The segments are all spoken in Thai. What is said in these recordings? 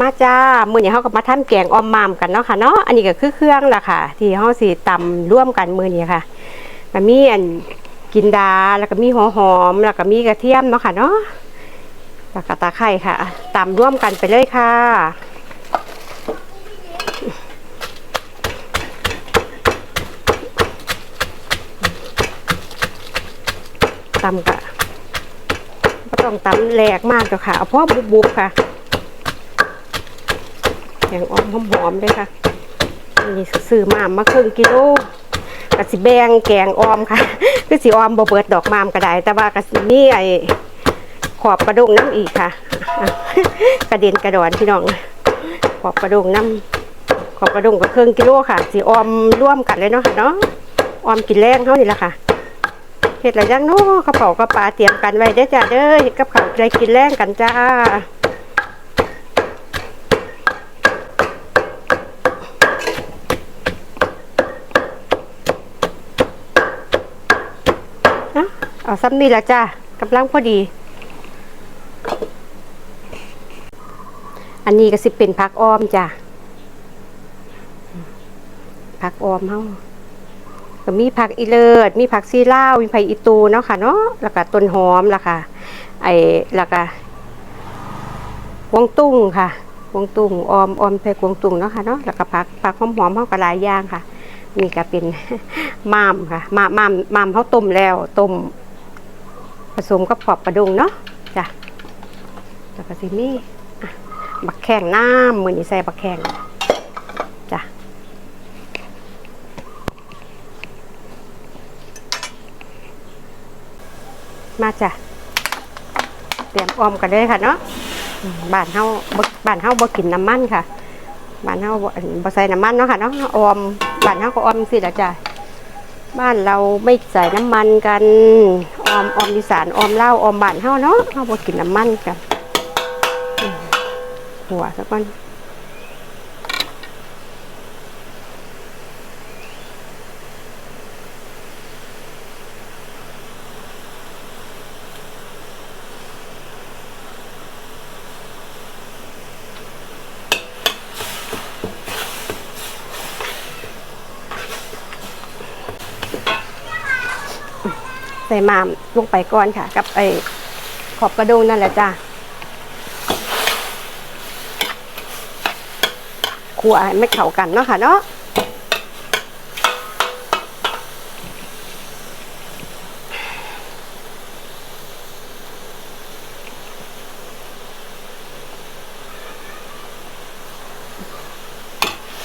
มาจ้ามื้อนี้เฮาก็มาทำแกงออมมามกันเนาะค่ะเนาะอันนี้ก็คือเครื่องล่ะค่ะ ที่เฮาสิตำร่วมกันมื้อนี้ค่ะก็มีอันกินดาแล้วก็มีหัวหอม แล้วก็มีกระเทียมเนาะค่ะเนาะแล้วก็ตะไคร้ค่ะตำร่วมกันไปเลยค่ะตำกะก็ต้องตำแหลกมากเจ้าค่ะเอาพราะบุบๆค่ะ แกงออมหอมๆเลยค่ะนี่ซื้อมามมาครึ่งกิโลกะสิแบงแกงออมค่ะคือสิออมบ่เบิดดอกมามก็ได้ แต่ว่ากะสิมีไอ้ขอบกระดงน้ำอีกค่ะ กระเด็นกระดอนพี่น้อง ขอบกระดงน้ำขอบกระดงกับเครึ่องกิโลค่ะสิออมร่วมกันเลยเนาะเนาะออมกินแรงเท่านี้แหละค่ะเห็ดอะไรยังเนาะกระเป๋ากระปลาเตรียมกันไว้เด้จ้าเด้อเฮ็ดกับข้าวใจกินแรงกันจ้า เอาซ้ำนี่ละจ้ากำลังพอดี อันนี้ก็สิเป็นผักอ้อมจ้ะผักอ้อมเฮาก็มีผักอีเลิศมีผักซีล่าวมีไผ่อีตูเนาะค่ะเนาะแล้วก็ต้นหอมล่ะค่ะ ไอ้แล้วก็วงตุ้งค่ะวงตุ้งออมออมไผ่กวงตุ้งเนาะค่ะเนาะแล้วก็ผักผักหอมหอมเฮาก็หลายอย่างค่ะนี่ก็เป็นมามค่ะมามามามเฮาต้มแล้วต้ม สมกับขอบกระดุงเนาะจ้ะแล้วก็สิมีอะบักแข้งน้ำมือนี้ใส่บักแข้งจ้ะมาจ้ะเตรียมออมกันเลยค่ะเนาะบ้านเฮาบ่บ้านเฮาบ่กินน้ำมันค่ะบ้านเฮาบ่ใส่น้ำมันเนาะค่ะเนาะออมบ้านเฮาก็ออมสิละจ้ะ บ้านเราไม่ใส่น้ำมันกันออมออมดีสานออมเหล้าออมบ้านเฮาเนาะเฮาบ่กินน้ำมันกันหัวสักวัน ใส่มามลงไปก่อนค่ะ กับไอ้ขอบกระดูงนั่นแหละจ้ะขัวให้ไม่เข้ากันเนาะค่ะเนาะ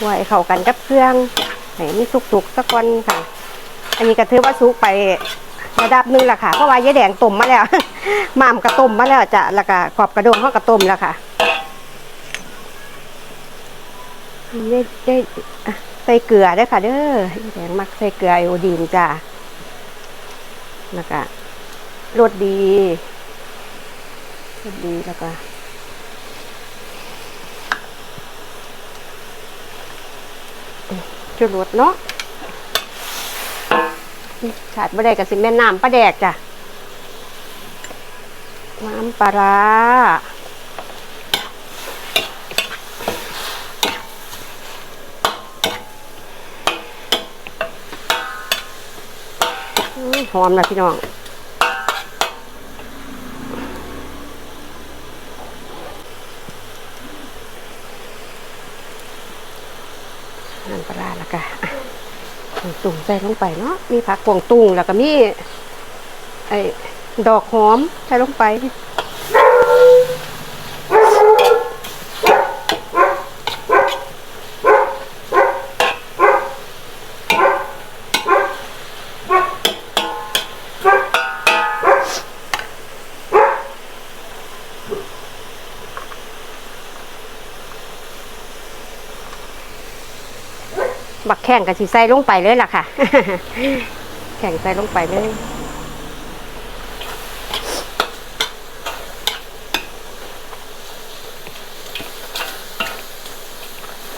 ไว้เข้ากันกับเครื่องให้มันสุกๆสักวันค่ะ อันนี้ก็ถือว่าสุกไป ระดับนึงแหละค่ะ เพราะว่ายายแดงต้มมาแล้วหม่ามกระต้มมาแล้วจ้ะแล้วก็กรอบกระดงเขากระต้มแล้วค่ะได้ได้ใส่เกลือด้วยค่ะ เด้อยายแดงมักใส่เกลือไอโอดีนจ้ะแล้วก็รสดีรสดีแล้วก็จุดรสเนาะ ขาดบ่ได้กับสิแม่น้ำปลาแดกจ้ะ น้ำปลาร้าหอมนะพี่น้อง น้ำปลาร้าแล้วก็อะกวาง ตุงใส่ลงไปเนาะมีผักกวางตุงแล้วก็มีไอ้ดอกหอมใส่ลงไป บักแข่งกับสีใส่ลงไปเลยล่ะค่ะ แข่งใส่ลงไปเลย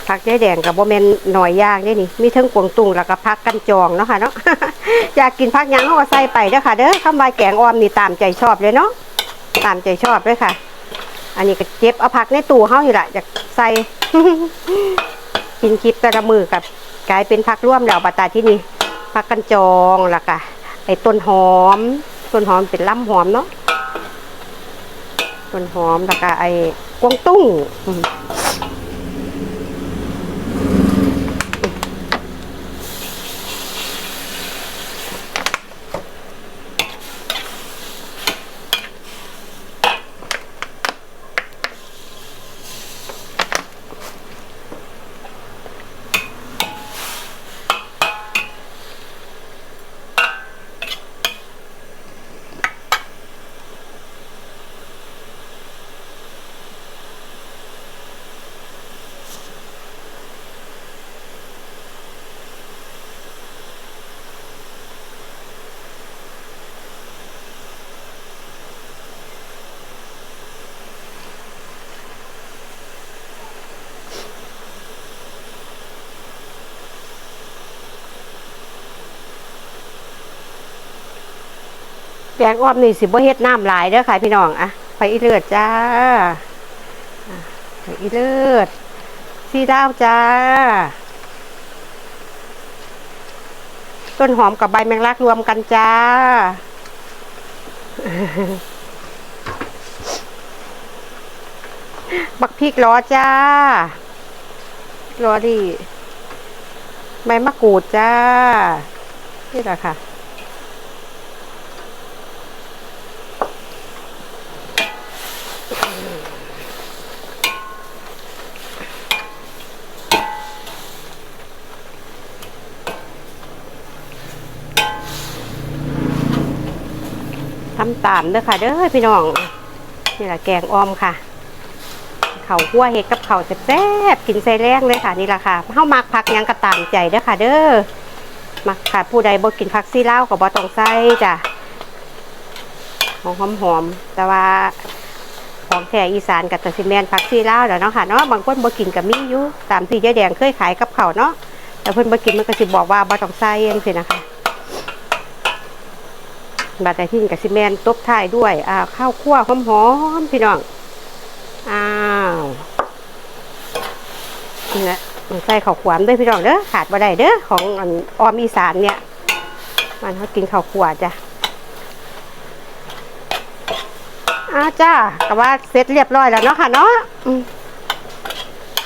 ผักยายแดงกับโบเมนหน่อยย่างนี่นี่ มีเทั้งกวงตุงแล้วก็ผักกันจองเนาะค่ะเนาะอยากกินผักยังเขาก็ใส่ไปเด้อค่ะ เด้อคำว่าแกงออมนี่ตามใจชอบเลยเนาะตามใจชอบเลยค่ะ อันนี้ก็เก็บเอาผักในตู้เฮาอยู่ละอยากใส่กินคลิปแต่ละมือกับ กลายเป็นผักร่วมแล้วบัตาที่นี่ผักกันจองแล้วก็ไอ้ต้นหอม ต้นหอมเป็นล่ำหอมเนาะต้นหอมแล้วก็ไอ้กวางตุ้ง แกงอ้อมนี่สิบ่เฮ็ดน้ำหลายเด้อค่ะพี่น้องอะไปอีเลือดจ้าไปอีเลือดซีดาวจ้า ต้นหอมกับใบแมงลักรวมกันจ้าบักพริกล้อจ้าล้อดีใบมะกรูดจ้า นี่แหละค่ะ ทำตามเด้อค่ะเด้อพี่น้องนี่แหละแกงออมค่ะเขาวคั่วเห็ดกับเขาวแซ่บๆกินใส่แรงเลยค่ะนี่แหละค่ะเฮามักผักยังกระตามใจเด้อค่ะ เด้อมักค่ะ ผู้ใดบ่กินผักซี่เล้าก็บ่ต้องใส่จ้ะหอมหอมแต่ว่าของแท้อีสานกับตะซิแมนผักซี่เล้าวแหล้วเนาะค่ะเนาะบางคนบ่กินก็มีอยู่ตามที่ยายแดงเคยขายกับเขาวเนาะแต่เพิ่นบ่กินมันก็สิบอกว่าบ่ต้องใส่จังซี่นะคะ บาดแต่ที่กับซิเมนตบท้ายด้วยอ่าข้าวคั่วหอมๆพี่น้องอ้าวนี่แหละใส่ข้าวขวามด้วยพี่น้องเด้อขาดบ่ได้เด้อของออมอีสานเนี่ย มันเขากินข้าวขัวจ้ะอ้าวจ้าก็ว่าเสร็จเรียบร้อยแล้วเนาะค่ะเนาะ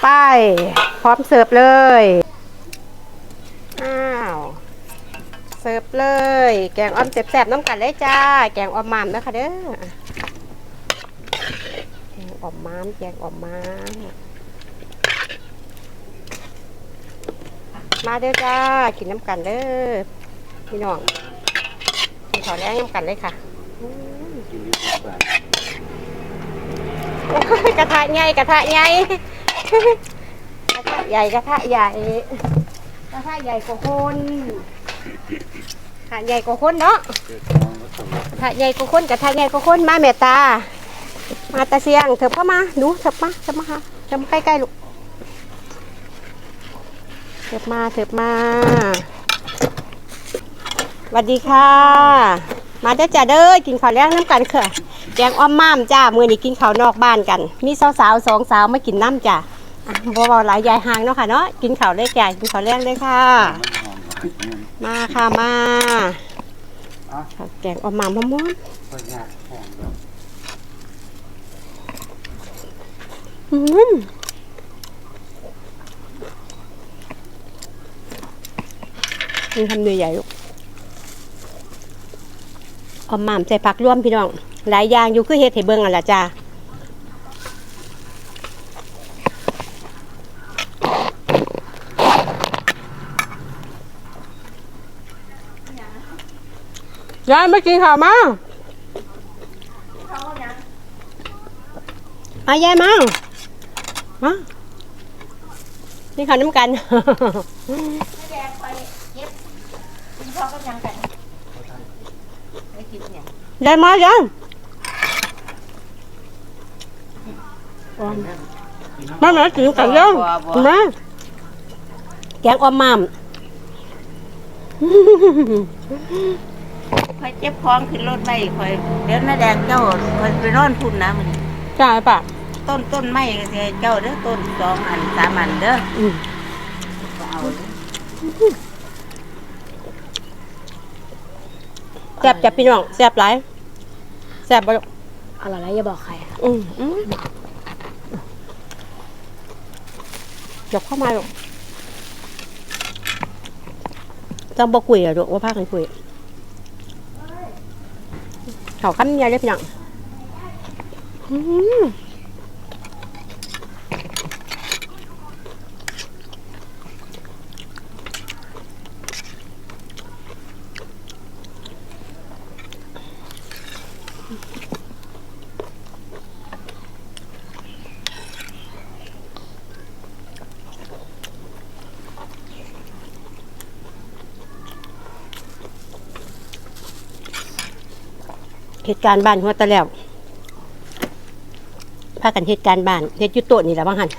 ไปพร้อมเสิร์ฟเลย อ้าว เสิร์ฟเลย แกงออมแซ่บๆน้ำกันเลยจ้า แกงออมมามนะคะเด้อแกงออมมามแกงออมมามมาเด้อจ้า กินน้ำกันเด้อพี่น้องกินขอแรงน้ำกันเลยค่ะกระทะใหญ่กระทะใหญ่กระทะใหญ่กระทะใหญ่กระทะใหญ่กว่าคน ถาใหญ่กว่าคนเนาะถาใหญ่กว่าคนกับถาใหญ่กว่าคนมาแม่ตา มาตาเสียงเถิบเข้ามาหนูเถิบมาเถิบมาค่ะเถิบมาใกล้ๆลูกเถิบมาเถิบมาสวัสดีค่ะ มาเด้อจ้าเด้อกินข้าวแล้งน้ำกันค่ะแกงอ้อมม่ามจ้ามือนี้กินข้าวนอกบ้านกัน มีสาวสาวๆสองสาวมากินน้ำจ้าบ่เบาหลายยายห่างเนาะค่ะเนาะกินข้าวเลยแก่กินข้าวแล้งเลยค่ะ มาค่ะมาขาวแกงออมมามะม่วงก็ยากแข่งแล้วอืมมีคำเนื้อใหญ่ลูกออมมามใส่ผักร่วมพี่น้อง หลายอย่างอยู่คือเฮ็ดให้เบิ่งอะล่ะจ้า ยายไม่กินข้าวมามายายมา มานี่ข้าวน้ำกันยายมายายมาแม่กินกันยังมาแกงออมมาม คอยเจ็บท้องขึ้นรถไปคอยเดี๋ยวน้าแดงเจ้าคอยไปนอนพุ่นนะมันจ้าป่ะเต้นต้นไม้ก็สิให้เจ้าเด้อต้นสองอันสามอันเด้ออืมก็เอาเด้อแซ่บจับพี่น้องแซ่บหลายแซ่บบ่ลูกอร่อยแล้วอย่าบอกใครอะอืมอืมยกเข้ามาลูกจังบ่คุยอะลูกว่าพากันคุย เขาคำใหญ่เลยพี่น้อง เหตุการณ์บ้านหัวตะแล้วพากันเหตุการณ์บ้านเฮ็ดยุโตนี่แหละบ้างหัน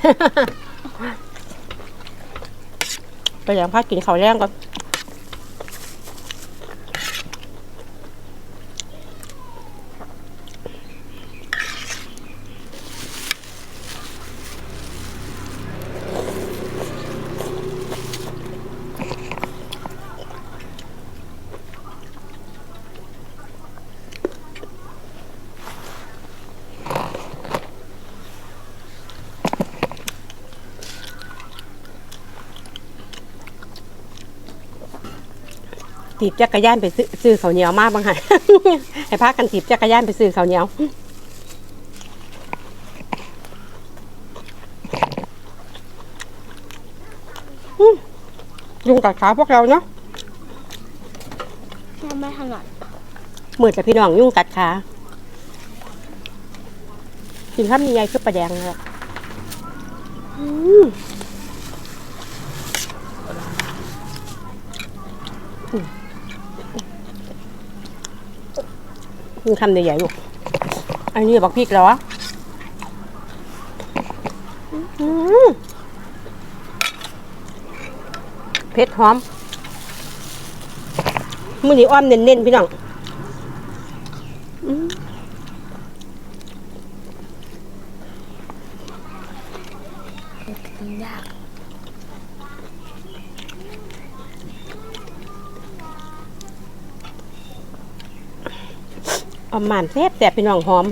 ไปอย่างพากินข้าวแรงก่อน ถีบจักรยานไปซื้อซื้อข้าวเหนียวมาบ้างหันให้พากันถีบจักรยานไปซื้อข้าวเหนียวอืมยุงกัดขาพวกเราเนาะยังไม่ถนัดมืดแต่พี่น้องยุ่งกัดขากินข้าวมีใหญ่คือปลาแดงเลยอืม กินคำใหญ่ๆลูก อันนี้บอกพริกเหรออืมเผ็ดหอม มือนี้อ้อมเน้นๆพี่น้อง อาหมานแซ่บแต่พี่น้องหอม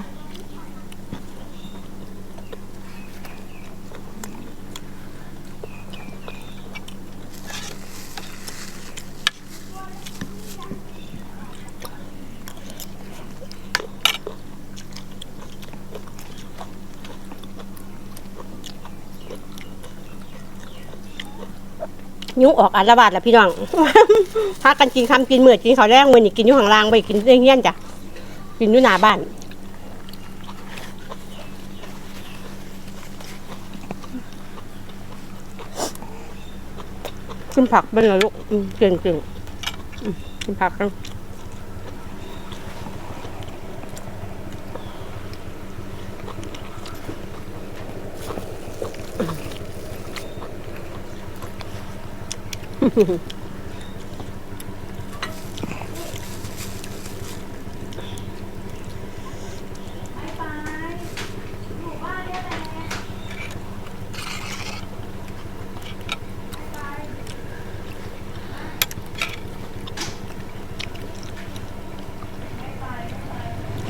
ยุงออกอาลบาดแล้วพี่น้องพากันกินคำกินเมื่อกินข้าวแรงมือนี่กินอยู่ข้างล่างไปกินเงี้ยนจ้ะ กินอยู่หน้าบ้านกินผักเป็นเหรอลูกเก่งเก่งกินผักกัน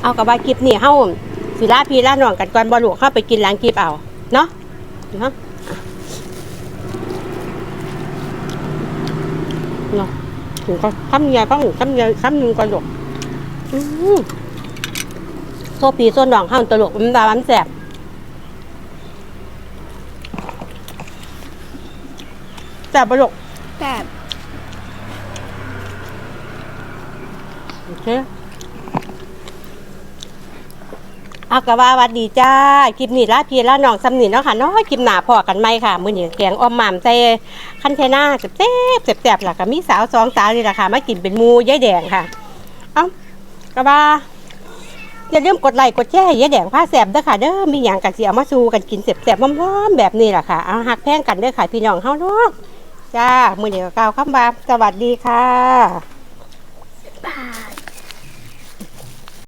เอากับว่ากิบนี่เฮาสิลาพี่ลาน้องกันก่อนบ่ลูกเข้าไปกินล้างกิบเอาเนาะเนาะเนาะถึงก็คำใหญ่ก็หนึ่งคำใหญ่คำหนึ่งก่อนลูกอือโซปีโซนดองเฮาตลกมันดามันแสบแสบบ่ลูกแบบโอเค เอากะว่าวัดดีจ้าคลิปนี้ลาพี่ลาน้องสำนีเนาะค่ะเนาะคลิปหนาพอกันไหมค่ะ มื้อนี้แกงออมหม่ำใส่คันเทน่าแซ่บๆแซ่บๆล่ะก็มีสาวสองสาวนี่ล่ะค่ะมากินเป็นหมูยายแดงค่ะ เอ้ากะว่าอย่าลืมกดไลค์กดแชร์ยายแดงผ้าแซ่บเด้อค่ะเด้อมีหยังกันสิเอามาสู่กันกินแซ่บๆหอมๆแบบนี้ล่ะค่ะเอาหักแพงกันเด้อค่ะพี่น้องเฮาเนาะจ้ามื้อนี้ก็กล่าวคำว่าสวัสดีค่ะบาย